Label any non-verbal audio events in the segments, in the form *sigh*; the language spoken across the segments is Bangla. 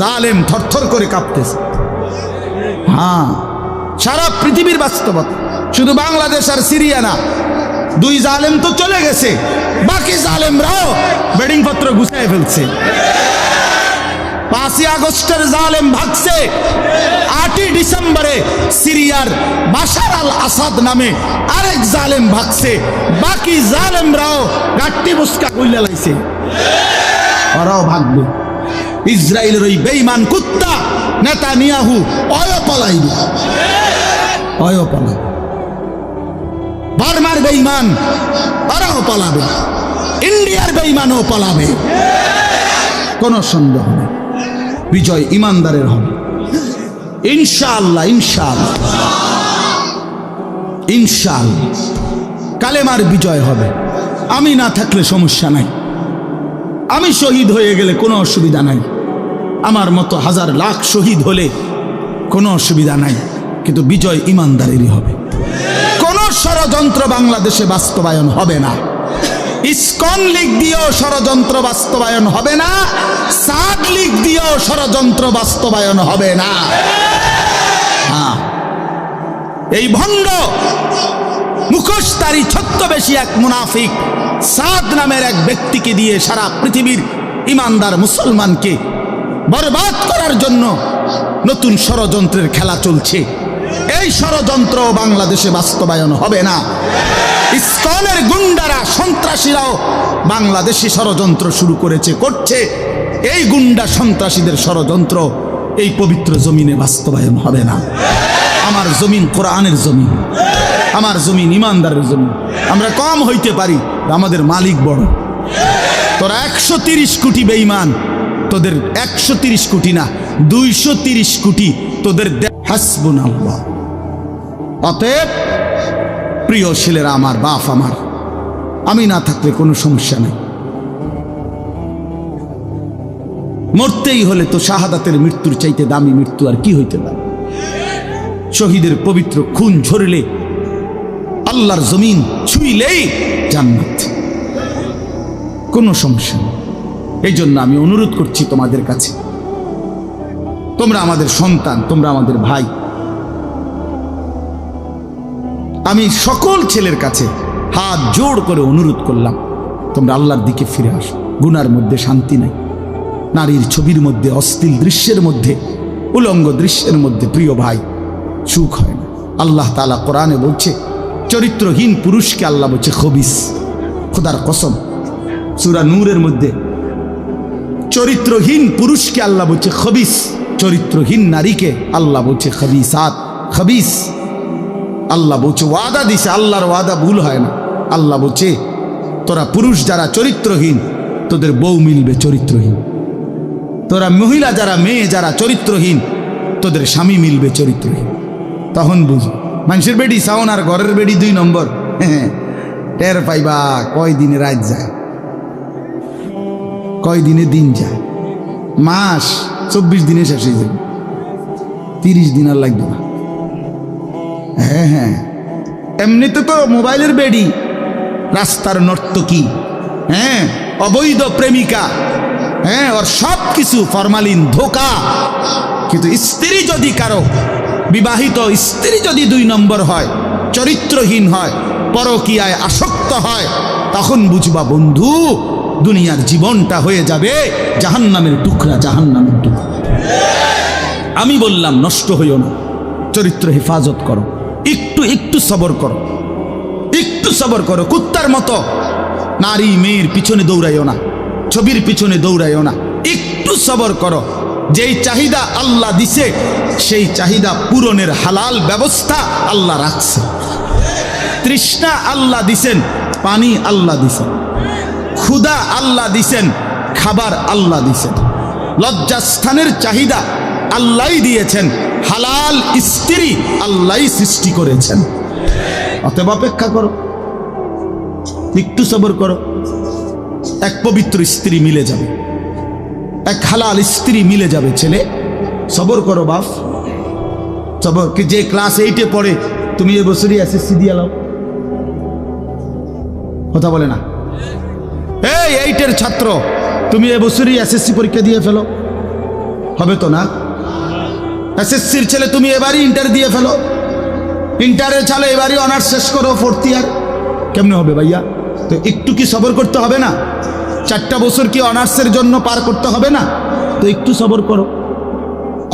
জালেম থরথর করে কাঁপতেছে। হ্যাঁ সারা পৃথিবীর বাস্তবতা। শুধু বাংলাদেশ আর সিরিয়া না, দুই জালেম তো চলে গেছে। বাকি জালেমরাও বেডিং পত্র গুছায় ফেলছে। পাঁচই আগস্টের জালেম ভাগছে। আটই ডিসেম্বরে সিরিয়ার বাশার আল আসাদ নামে আরেক জালেম ভাগছে। বাকি জালেমরাও গাট্টি বুসকা কইলা লাইছে। ওরাও ভাগবে। ইসরায়েলের ওই বেইমান কুত্তা নেতা নিয়াহু অয় পলাইবে। বার্মার বেইমান ওরাও পালাবে। ইন্ডিয়ার বেইমানও পালাবে। কোনো সন্দেহ নেই। বিজয় ইমানদারের হবে। ইনশাআল্লাহ ইনশাআল্লাহ। ইনশাআল্লাহ। কালেমার বিজয় হবে। আমি না থাকলে সমস্যা নাই। আমি শহীদ হয়ে গেলে কোনো অসুবিধা নাই। আমার মতো হাজার লাখ শহীদ হলে কোনো অসুবিধা নাই, কিন্তু বিজয় ইমানদারেরই হবে। কোন ষড়যন্ত্র বাংলাদেশে বাস্তবায়ন হবে না। ইসকন লীগ দিয়েও ষড়যন্ত্র বাস্তবায়ন হবে না, সাদ লীগ দিয়েও ষড়যন্ত্র বাস্তবায়ন হবে না। হ্যাঁ। এই ভণ্ড মুখোশতারি ছত্রবেশী এক মুনাফিক, সাদ নামের এক ব্যক্তিকে দিয়ে সারা পৃথিবীর ইমানদার মুসলমানকে বরবাদ করার জন্য নতুন ষড়যন্ত্রের খেলা চলছে। এই ষড়যন্ত্র বাংলাদেশে বাস্তবায়ন হবে না। ইসকনের গুন্ডারা, সন্ত্রাসীরাও বাংলাদেশি ষড়যন্ত্র শুরু করেছে, করছে। এই গুন্ডা সন্ত্রাসীদের ষড়যন্ত্র এই পবিত্র জমিনে বাস্তবায়ন হবে না। আমার জমিন কোরআনের জমিন, আমার জমিন ইমানদারের জমিন। আমরা কম হইতে পারি, আমাদের মালিক বড়। তোরা একশো তিরিশ কোটি বেইমান তোদের একশো তিরিশ কোটি না, দুইশো তিরিশ কোটি তোদের অতএব, প্রিয় ছেলেরা, আমার বাপ আমার, আমি না থাকলে কোনো সমস্যা নেই। মরতেই হলে তো শাহাদাতের মৃত্যুর চাইতে দামি মৃত্যু আর কি হইতে পারে? শহীদের পবিত্র খুন ঝরলে আল্লাহর জমিন ছুঁইলেই জান্নাত। কোনো সমস্যা নেই। এই জন্য আমি অনুরোধ করছি তোমাদের কাছে। তোমরা আমাদের সন্তান, তোমরা আমাদের ভাই। আমি সকল ছেলের কাছে হাত জোড় করে অনুরোধ করলাম, তোমরা আল্লাহর দিকে ফিরে আসো। গুনার মধ্যে শান্তি নাই। নারীর ছবির মধ্যে, অশ্লীল দৃশ্যের মধ্যে, উলঙ্গ দৃশ্যের মধ্যে প্রিয় ভাই, সুখ হয় না। আল্লাহ তালা কোরআনে বলছে, চরিত্রহীন পুরুষকে আল্লাহ বলছে খবিস, খোদার কসম। সুরা নূরের মধ্যে চরিত্রহীন পুরুষকে আল্লাহ বলছে খবিস, চরিত্রহীন নারীকে আল্লাহ বলছে খবিসাত, খবিস। আল্লাহ বলছে ওয়াদা দিছে, আল্লাহর ওয়াদা ভুল হয় না। আল্লাহ বলছে, তোরা পুরুষ যারা চরিত্রহীন, তোদের বউ মিলবে চরিত্রহীন। তোরা মহিলা যারা মেয়ে যারা চরিত্রহীন, তোদের স্বামী মিলবে চরিত্রহীন। তখন বুঝ, মানুষের বেডি সাউন আর ঘরের বেডি দুই নম্বর। হ্যাঁ *laughs* টের পাইবা কয় দিনে রাত যায়। কয় দিনে দিন যায়? মাস, চব্বিশ দিনে শেষ হয়ে যাবে। তিরিশ দিন আর লাগবে না। হ্যাঁ হ্যাঁ। এমনিতে তো মোবাইলের বেডি। রাস্তার নর্তকী হ্যাঁ অবৈধ প্রেমিকা হ্যাঁ ওর সব কিছু ফরমালিন ধোকা। কিন্তু স্ত্রী যদি কারও, বিবাহিত স্ত্রী যদি দুই নম্বর হয়, চরিত্রহীন হয়, পরকীয়ায় আসক্ত হয়, তখন বুঝবা বন্ধু দুনিয়ার জীবনটা হয়ে যাবে, জাহান্নামের টুকরা জাহান্নামের টুকরা। আমি বললাম, নষ্ট হইও না, চরিত্র হেফাজত করো, একটু একটু সবর করো, একটু সবর করো, কুত্তার মতো। নারী মেয়ের পিছনে দৌড়াইও না, ছবির পিছনে দৌড়াইও না, একটু সবর করো। যেই চাহিদা আল্লাহ দিছে, সেই চাহিদা পূরণের হালাল ব্যবস্থা আল্লাহ রাখছে। তৃষ্ণা আল্লাহ দিছেন, পানি আল্লাহ দিছেন। ক্ষুধা আল্লাহ দিছেন, খাবার আল্লাহ দিছেন। লজ্জাস্থানের চাহিদা আল্লাহই দিয়েছেন, হালাল স্ত্রী আল্লাহই সৃষ্টি করেছেন। অতএব অপেক্ষা করো, একটু সবর করো, এক পবিত্র স্ত্রী মিলে যাবে, এক হালাল স্ত্রী মিলে যাবে ছেলে। সবর করো বাপ, সবর কি যে ক্লাস এইটে পড়ে, তুমি এবছরই এসএসসি দিয়ে লাও কথা বলে না। এই এইটের ছাত্র, তুমি এবছরই এসএসসি পরীক্ষা দিয়ে ফেলো। হবে তো না? এসএসসির ছেলে তুমি এবারই ইন্টার দিয়ে ফেলো। ইন্টারের ছেলে এবারই অনার্স শেষ করো ফোর্থ ইয়ার কেমনে হবে ভাইয়া? তো একটু কি সবর করতে হবে না? চারটা বছর কি অনার্সের জন্য পার করতে হবে না? তো একটু সবর করো।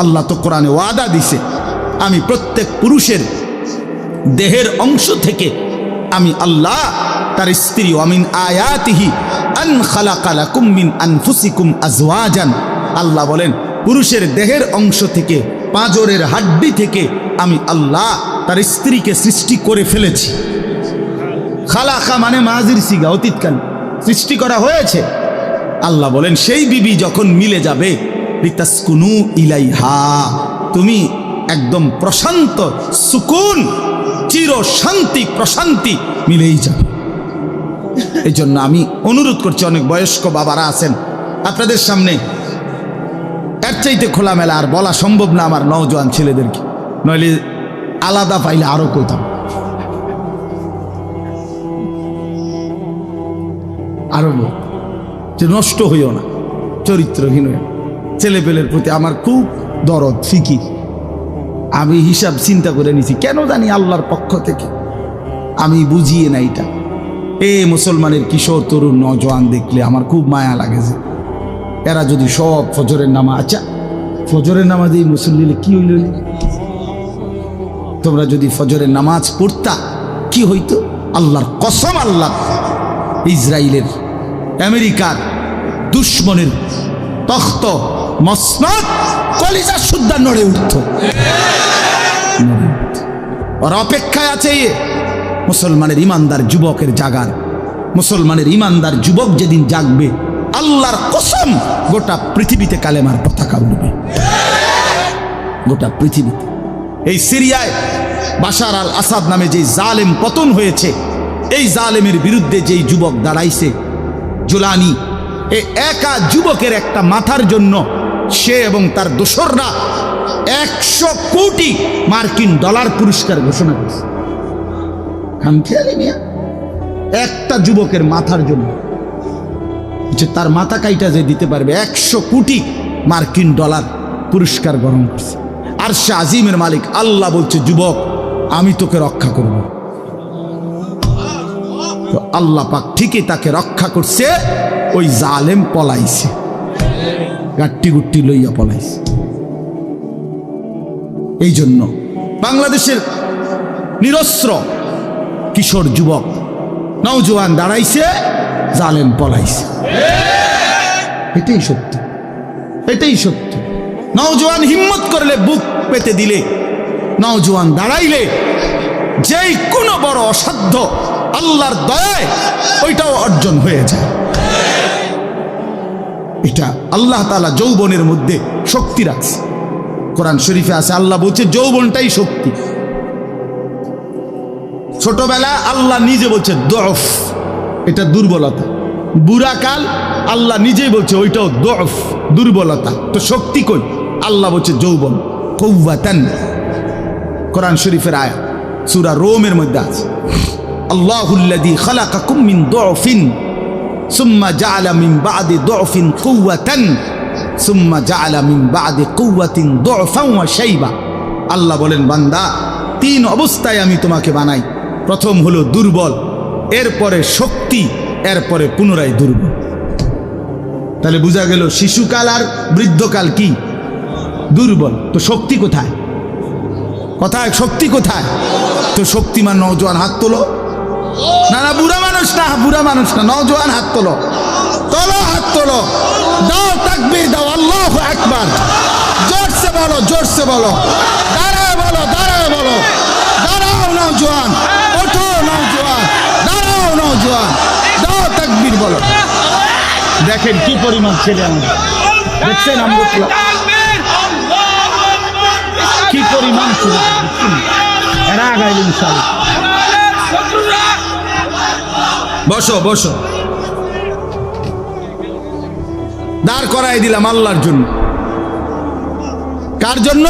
আল্লাহ তো কোরআনে ওয়াদা দিছে, আমি প্রত্যেক পুরুষের দেহের অংশ থেকে আমি আল্লাহ তার স্ত্রী অমিন আয়াতিহি আন খালাকালাকুম মিন আনফুসিকুম আজওয়াজান। আল্লাহ বলেন, পুরুষের দেহের অংশ থেকে, পাঁজরের হাড্ডি থেকে আমি আল্লাহ তার স্ত্রীকে সৃষ্টি করে ফেলেছি। খালাকা মানে মাজির সিগা, অতীতকাল। সৃষ্টি করা হয়েছে। আল্লাহ বলেন, সেই বিবি যখন মিলে যাবে রিতাসকুনু ইলাইহা, তুমি একদম প্রশান্ত, সুকুন চির শান্তি প্রশান্তি মিলেই যাবে। এই জন্য আমি অনুরোধ করছি, অনেক বয়স্ক বাবারা আছেন আপনাদের সামনে। এর চাইতে খোলামেলা আর বলা সম্ভব না আমার নওজোয়ান ছেলেদেরকে। নইলে আলাদা পাইলে আরও কোথাও। আরও যে নষ্ট হইও না, চরিত্রহীন হইও ছেলেপেলের প্রতি আমার খুব দরদ, ফিকির। আমি হিসাব চিন্তা করে নিছি, কেন জানি আল্লাহর পক্ষ থেকে। আমি বুঝিয়ে না এটা। এ মুসলমানের কিশোর, তরুণ, নজওয়ান দেখলে আমার খুব মায়া লাগে যে এরা যদি সব ফজরের নামা আচ্ছা ফজরের নামাজ এই মুসল্লিলে কি হইল? তোমরা যদি ফজরের নামাজ পড়তা, কি হইতো? আল্লাহর কসম আল্লাহ ইসরায়েলের আমেরিকার দুশ্মনের তখ্ত মসনদ, কলিজা সুদ্ধা নড়ে উঠত। ওর অপেক্ষায় আছে মুসলমানের ইমানদার যুবকের জাগার মুসলমানের ইমানদার যুবক যেদিন জাগবে, আল্লাহর কসম গোটা পৃথিবীতে কালেমার পতাকা উঠবে গোটা পৃথিবীতে। এই সিরিয়ায় বাশার আল আসাদ নামে যে জালেম পতন হয়েছে, এই জালেমের বিরুদ্ধে যেই যুবক দাঁড়াইছে, জুলানি, এ একা যুবকের একটা মাথার জন্য সে এবং তার দোসররা একশো কোটি মার্কিন ডলার পুরস্কার ঘোষণা করেছে। মিয়া। একটা যুবকের মাথার জন্য যে তার মাথা কাইটা যে দিতে পারবে, একশো কোটি মার্কিন ডলার পুরস্কার গ্রহণ করছে। আর সে আজিমের মালিক, আল্লাহ বলছে, যুবক, আমি তোকে রক্ষা করব। তো আল্লাহ পাক ঠিকই তাকে রক্ষা করছে, ওই জালেম পলাইছে। গাট্টি গুট্টি লইয়া পলাইছে। এই জন্য বাংলাদেশের নিরস্ত্র কিশোর যুবক। নৌজওয়ান দাঁড়াইছে, জালেম পলাইছে। এটাই সত্য। এটাই সত্য। নওজোয়ান হিম্মত করলে বুক পেতে দিলে। নওজোয়ান দাঁড়াইলে যেই কোনো বড় অসাধ্য, আল্লাহর দয়ায় ওইটাও অর্জন হয়ে যায়। এটা আল্লাহ তালা যৌবনের মধ্যে শক্তি রাখছে। কোরআন শরীফে আছে, আল্লাহ বলছে, যৌবনটাই শক্তি। ছোটবেলা আল্লাহ নিজে বলছে, দফ। এটা দুর্বলতা। বুড়া কাল আল্লাহ নিজেই বলছে, ওইটাও দফ, দুর্বলতা। তো শক্তি কই? আল্লাহ বলছে, যৌবন। কৌবাতান কোরআন শরীফের আয়া সুরা রোমের মধ্যে আছে। আল্লাহুল্লাদি খালাকাকুম মিন দুফিন, সুম্মা জাআলা মিন বাদি দুফিন কুওয়াতান, সুম্মা জাআলা মিন বাদি কুওয়াতিন দুফান ওয়া শাইবা। আল্লাহ বলেন, বান্দা, তিন অবস্থায় আমি তোমাকে বানাই। প্রথম হলো দুর্বল, এরপরে শক্তি, এরপরে পুনরায় দুর্বল। তাহলে বোঝা গেল শিশুকাল আর বৃদ্ধকাল কি? দুর্বল। তো শক্তি কোথায়? কোথায় শক্তি কোথায়? তো শক্তিমান নওজোয়ান হাত তোলো। না না, বুড়া মানুষ না, বুড়া মানুষ না, নওজোয়ান হাত তোলো। তোলো, হাত তোলো। দাও তাকবীর, দাও, আল্লাহ একবার জোরসে বলো জোরসে বলো। দাঁড়ায় বলো দাঁড়ায় বলো। দাঁড়াও নওজোয়ান। নওজোয়ান দাও বলো। দেখেন কি পরিমাণ ছেলে দেখছেন আমরা কি পরিমাণ ছেলে? এরা বসো বসো। দাঁড় করাই দিলাম আল্লাহর জন্য। কার জন্য?